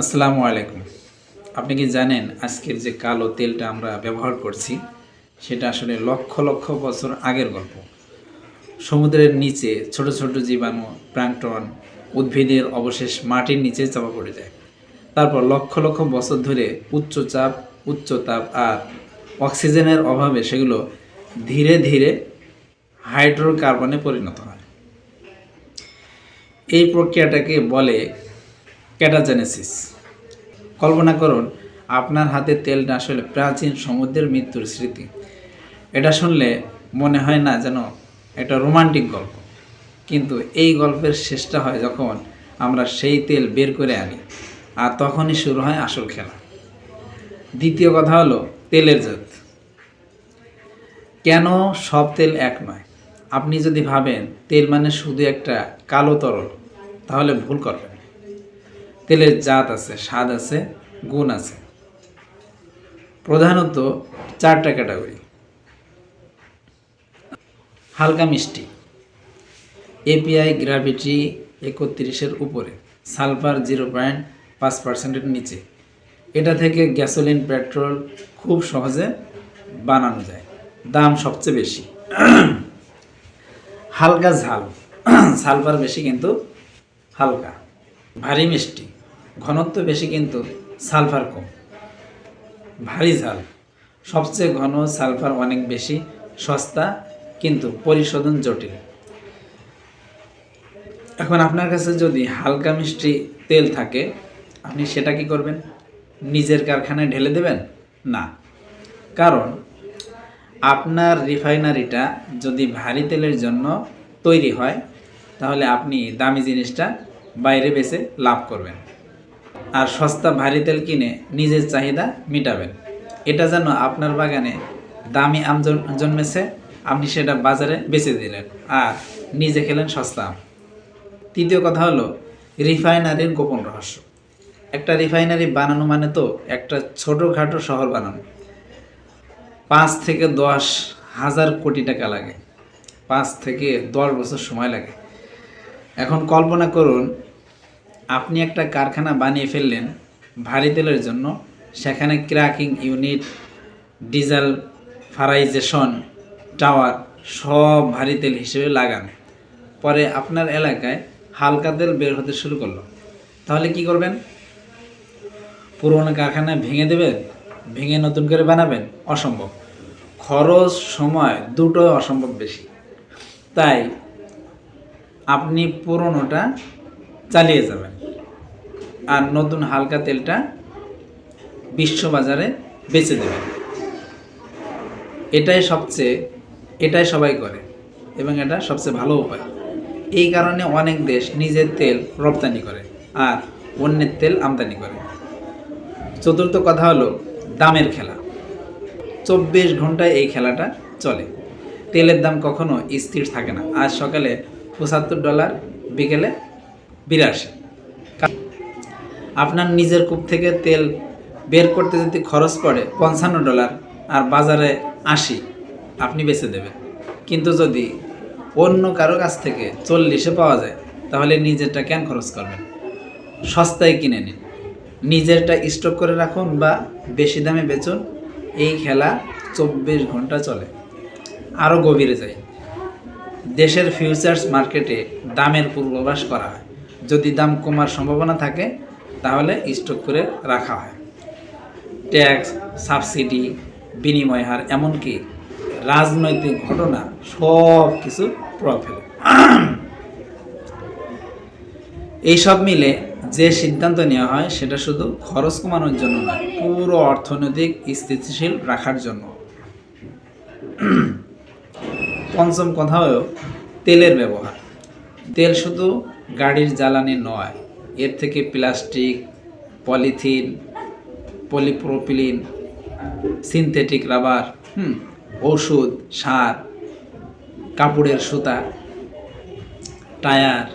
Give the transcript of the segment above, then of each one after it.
আসসালামু আলাইকুম। আপনি কি জানেন আজকের যে কালো তেলটা আমরা ব্যবহার করছি, সেটা আসলে লক্ষ লক্ষ বছর আগের গল্প। সমুদ্রের নিচে ছোট ছোট জীবাণু, প্রাণটন, উদ্ভিদের অবশেষ মাটির নিচে চাপা পড়ে যায়। তারপর লক্ষ লক্ষ বছর ধরে উচ্চ চাপ, উচ্চ তাপ আর অক্সিজেনের অভাবে সেগুলো ধীরে ধীরে হাইড্রোকার্বনে পরিণত হয়। এই প্রক্রিয়াটাকে বলে ক্যাটাজেনেসিস। কল্পনা করুন, আপনার হাতে তেলটা আসলে প্রাচীন সমুদ্রের মৃত্যুর স্মৃতি। এটা শুনলে মনে হয় না যেন এটা রোমান্টিক গল্প। কিন্তু এই গল্পের শেষটা হয় যখন আমরা সেই তেল বের করে আনি আর তখনই শুরু হয় আসল খেলা। দ্বিতীয় কথা হলো তেলের জাত। কেন সব তেল এক নয়? আপনি যদি ভাবেন তেল মানে শুধু একটা কালো তরল, তাহলে ভুল করবেন। তেলের জাত আছে, স্বাদ আছে, গুণ আছে। প্রধানত চারটা ক্যাটাগরি। হালকা মিষ্টি। এপিআই গ্র্যাভিটি একত্রিশের উপরে, সালফার জিরো পয়েন্ট পাঁচ পার্সেন্টের নিচে। এটা থেকে গ্যাসোলিন, পেট্রোল খুব সহজে বানানো যায়, দাম সবচেয়ে বেশি। হালকা ঝাল, সালফার বেশি কিন্তু হালকা। ভারী মিষ্টি। ঘনত্ব বেশি কিন্তু সালফার কম। ভারী ঝাল। সবচেয়ে ঘন সালফার অনেক বেশি, সস্তা কিন্তু পরিশোধন জটিল। এখন আপনার কাছে যদি হালকা মিষ্টি তেল থাকে, আপনি সেটা কি করবেন? নিজের কারখানায় ঢেলে দেবেন? না। কারণ আপনার রিফাইনারিটা যদি ভারী তেলের জন্য তৈরি হয়, তাহলে আপনি দামি জিনিসটা বাইরে বেছে লাভ করবেন। আর সস্তা ভারী তেল কিনে নিজের চাহিদা মিটাবেন। এটা যেন আপনার বাগানে দামি আম জন- জন্মেছে, আপনি সেটা বাজারে বেচে দিলেন আর নিজে খেলেন সস্তা আম। তৃতীয় কথা হলো, রিফাইনারির গোপন রহস্য। একটা রিফাইনারি বানানো মানে তো একটা ছোটোখাটো শহর বানানো। পাঁচ থেকে দশ হাজার কোটি টাকা লাগে। পাঁচ থেকে দশ বছর সময় লাগে। এখন কল্পনা করুন আপনি একটা কারখানা বানিয়ে ফেললেন ভারী তেলের জন্য, সেখানে ক্র্যাকিং ইউনিট, ডিজেল ফারাইজেশন, টাওয়ার সব ভারী তেল হিসেবে লাগান। পরে আপনার এলাকায় হালকা তেল বের হতে শুরু করল। তাহলে কি করবেন? পুরোনো কারখানা ভেঙে দেবেন, ভেঙে নতুন করে বানাবেন? অসম্ভব। খরচ সময় দুটো অসম্ভব বেশি। তাই আপনি পুরনোটা চালিয়ে যাবেন। আর নতুন হালকা তেলটা বিশ্ববাজারে বেচে দেবেন। এটাই সবচেয়ে, এটাই সবাই করে এবং এটা সবচেয়ে ভালো উপায়। এই কারণে অনেক দেশ নিজের তেল রপ্তানি করে আর অন্যের তেল আমদানি করে। চতুর্থ কথা হলো দামের খেলা। চব্বিশ ঘন্টায় এই খেলাটা চলে। তেলের দাম কখনো স্থির থাকে না। আজ সকালে পঁচাত্তর ডলার, বিকেলে বিরাশি। আপনার নিজের কূপ থেকে তেল বের করতে যদি খরচ পড়ে পঞ্চান্ন ডলার আর বাজারে আশি, আপনি বেচে দেবেন। কিন্তু যদি অন্য কারও কাছ থেকে চল্লিশে পাওয়া যায়, তাহলে নিজেরটা কেন খরচ করবেন? সস্তায় কিনে নিন। নিজেরটা স্টক করে রাখুন বা বেশি দামে বেচুন, এই খেলা চব্বিশ ঘণ্টা চলে। আরও গভীরে যাই। দেশের ফিউচার্স মার্কেটে দামের পূর্বাভাস করা হয়। যদি দাম কমার সম্ভাবনা থাকে তাহলে স্টক করে রাখা হয়। ট্যাক্স সাবসিডি বিনিময় হার, এমনকি রাজনৈতিক ঘটনা, সব কিছু প্রভাব ফেলে। এইসব মিলে যে সিদ্ধান্ত নেওয়া হয়, সেটা শুধু খরচ কমানোর জন্য নয় পুরো অর্থনৈতিক স্থিতিশীল রাখার জন্য। পঞ্চম কথা হলো তেলের ব্যবহার। তেল শুধু গাড়ির জ্বালানি নয় এর থেকে plastic, polythene, polypropylene, synthetic rubber, হুম, ওষুধ, সার, কাপড়ের সুতা, টায়ার,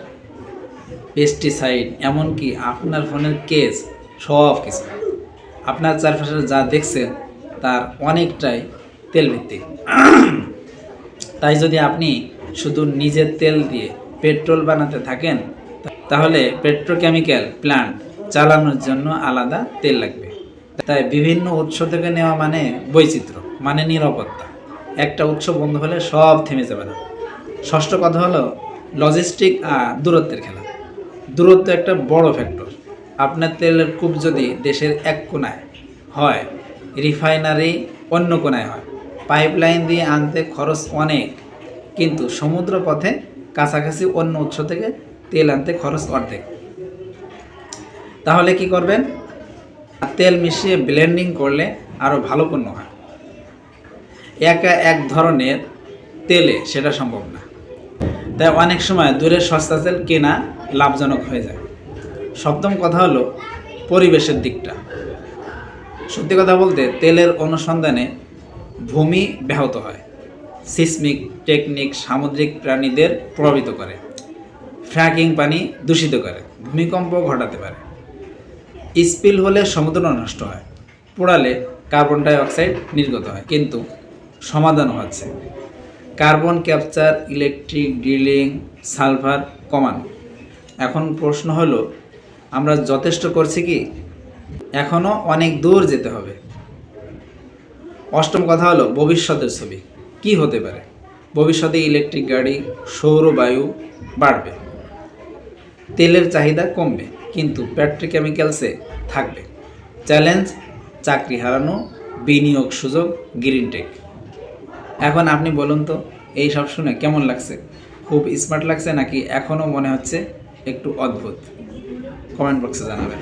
পেস্টিসাইড, এমনকি আপনার ফোনের কেস, সব কিছু। আপনার চারপাশে যা দেখছেন, তার অনেকটাই তেল তেলভিত্তিক। তাই যদি আপনি শুধু নিজের তেল দিয়ে পেট্রোল বানাতে থাকেন তাহলে পেট্রোকেমিক্যাল প্ল্যান্ট চালানোর জন্য আলাদা তেল লাগবে। তাই বিভিন্ন উৎস থেকে নেওয়া মানে বৈচিত্র্য মানে নিরাপত্তা। একটা উৎস বন্ধ হলে সব থেমে যাবে না। ষষ্ঠ কথা হলো লজিস্টিক আর দূরত্বের খেলা। দূরত্ব একটা বড় ফ্যাক্টর আপনার তেলের কূপ যদি দেশের এক কোনায় হয় রিফাইনারি অন্য কোনায় হয় পাইপলাইন দিয়ে আনতে খরচ অনেক। কিন্তু সমুদ্র পথে কাছাকাছি অন্য উৎস থেকে তেল আনতে খরচ অর্ধেক। তাহলে কি করবেন? তেল মিশিয়ে ব্লেন্ডিং করলে আরও ভালো পণ্য হয়। একা এক ধরনের তেলে সেটা সম্ভব না। তাই অনেক সময় দূরের সস্তা তেল কেনা লাভজনক হয়ে যায়। সপ্তম কথা হলো পরিবেশের দিকটা। সত্যি কথা বলতে তেলের অনুসন্ধানে ভূমি ব্যাহত হয়। সিসমিক টেকনিক সামুদ্রিক প্রাণীদের প্রভাবিত করে। ফ্র্যাকিং পানি দূষিত করে, ভূমিকম্প ঘটাতে পারে। স্পিল হলে সমুদ্র নষ্ট হয়, পোড়ালে কার্বন ডাই অক্সাইড নির্গত হয়, কিন্তু সমাধানও আছে carbon capture electric drilling sulphur কমানো। এখন প্রশ্ন হলো, আমরা যথেষ্ট করছি কি? এখনও অনেক দূর যেতে হবে। অষ্টম কথা হলো, ভবিষ্যতের ছবি। কি হতে পারে? ভবিষ্যতে ইলেকট্রিক গাড়ি, সৌর বায়ু বাড়বে। তেলের চাহিদা কমবে, কিন্তু পেট্রোকেমিক্যালসে থাকবে। চ্যালেঞ্জ, চাকরি হারানো, বিনিয়োগ সুযোগ গ্রিনটেক এখন আপনি বলুন তো, এই সব শুনে কেমন লাগছে? খুব স্মার্ট লাগছে নাকি এখনও মনে হচ্ছে একটু অদ্ভুত? কমেন্ট বক্সে জানাবেন।